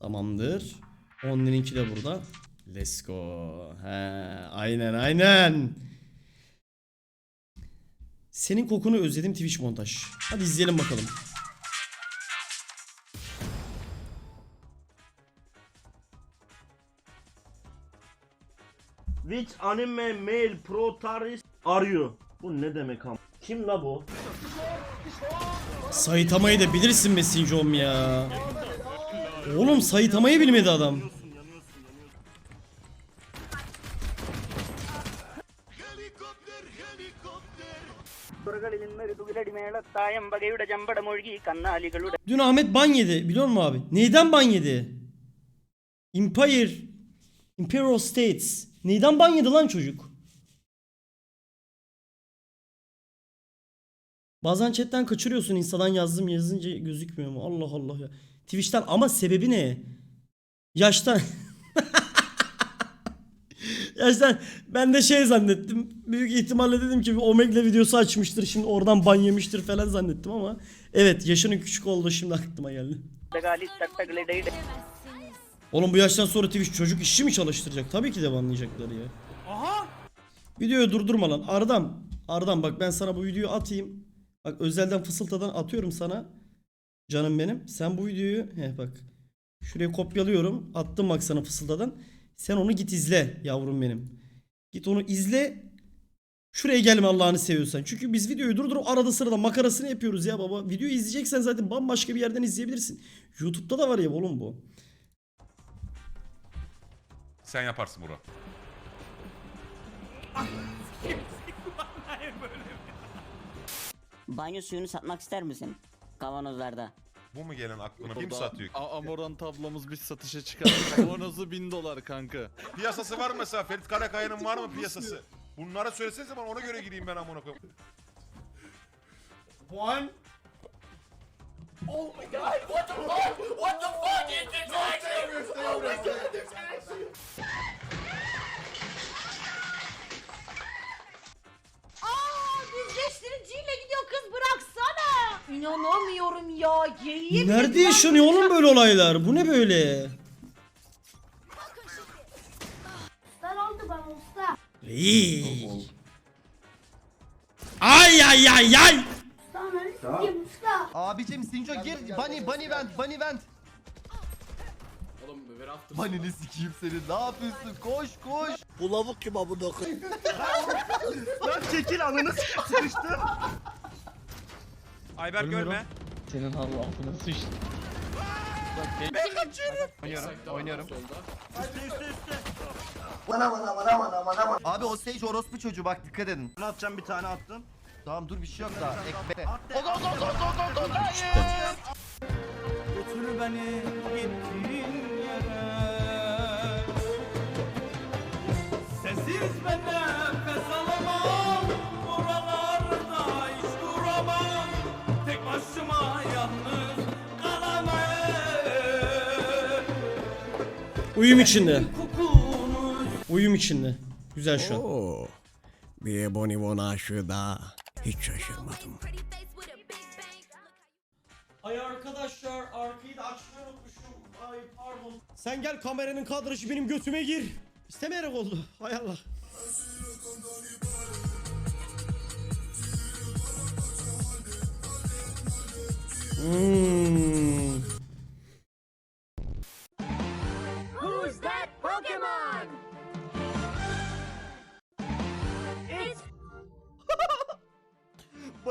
Tamamdır. Onlinki de burada. Let's go. He, aynen aynen. Senin kokunu özledim Twitch montaj. Hadi izleyelim bakalım. Which anime male protagonist are you? Bu ne demek am? Kim la bu? Saitamayı da bilirsin Messinjom ya. Oğlum sayıtamayı bilmedi adam. Dün Ahmet ban yedi biliyor musun abi? Neyden ban yedi? Empire Imperial States. Neyden ban yedi lan çocuk? Bazen chatten kaçırıyorsun instadan yazdım yazınca gözükmüyor mu? Allah Allah ya. Twitch'ten ama sebebi ne? Yaştan Yaştan ben de şey zannettim. Büyük ihtimalle dedim ki bir Omegle videosu açmıştır. Şimdi oradan ban yemiştir falan zannettim ama evet yaşının küçük olduğu şimdi aklıma geldi. Oğlum bu yaştan sonra Twitch çocuk işçi mi çalıştıracak? Tabii ki de banlayacaklar ya. Aha! Videoyu durdurma lan. Ardam. Ardam bak ben sana bu videoyu atayım. Bak özelden fısıltadan atıyorum sana. Canım benim. Sen bu videoyu he bak. Şuraya kopyalıyorum. Attım bak sana fısıltadan. Sen onu git izle yavrum benim. Git onu izle. Şuraya gelme Allah'ını seviyorsan. Çünkü biz videoyu durdurup arada sırada makarasını yapıyoruz ya baba. Videoyu izleyeceksen zaten bambaşka bir yerden izleyebilirsin. YouTube'da da var ya oğlum bu. Sen yaparsın Murat. Banyo suyunu satmak ister misin? Kavanozlarda. Bu mu gelen aklına kim Burada satıyor? A- Amorant ablamız biz satışa çıkardık. Kavanozu 1000 dolar kanka. Piyasası var mı mesela? Ferit Karakaya'nın var mı piyasası? Bunlara söylesenize bana ona göre gireyim ben amına koyayım. One. Aa Yemin Nerede yaşanıyor oğlum böyle olaylar? Bu ne böyle? Usta oldu bana usta. İyi. Ay ay ay ay. Usta ananı sikeyim usta. Abicim Sinco gir. Bunny, bunny vent, bunny vent. Oğlum Bunny'ni sikeyim seni. Ne yapıyorsun? Koş koş. Lan çekil ananı sıkıştı. Ayber görme. Üstte üstte üstte. Abi o stage orospu çocuğu bak dikkat edin. Ben atacağım bir tane attım. Tamam dur bir şey yok daha. Ekme. At de. Götür beni gittiğin yere. Sensiz ben Uyum içinde. Uyum içinde. Güzel şu an. Oo, bir Bonibon aşığı daha. Hiç şaşırmadım. Ay arkadaşlar arkayı da açmayı unutmuşum. Ay pardon. Sen gel kameranın kadrajı benim götüme gir. İstemeyerek oldu. Hay Allah. Hmm.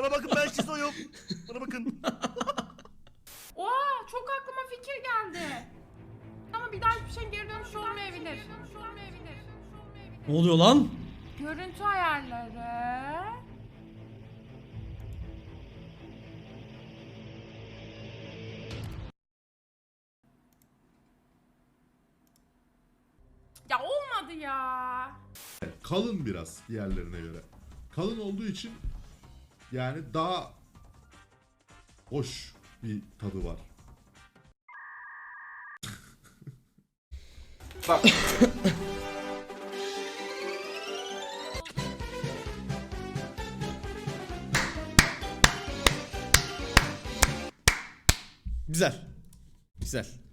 Bana bakın ben şizoyum. Bana bakın. Oha çok aklıma fikir geldi. Ama bir daha hiçbir şeyin geri dönüşü olmayabilir. Ne oluyor lan? Görüntü ayarları. Ya olmadı ya. kalın biraz diğerlerine göre. Kalın olduğu için yani daha hoş bir tadı var. Güzel. Güzel.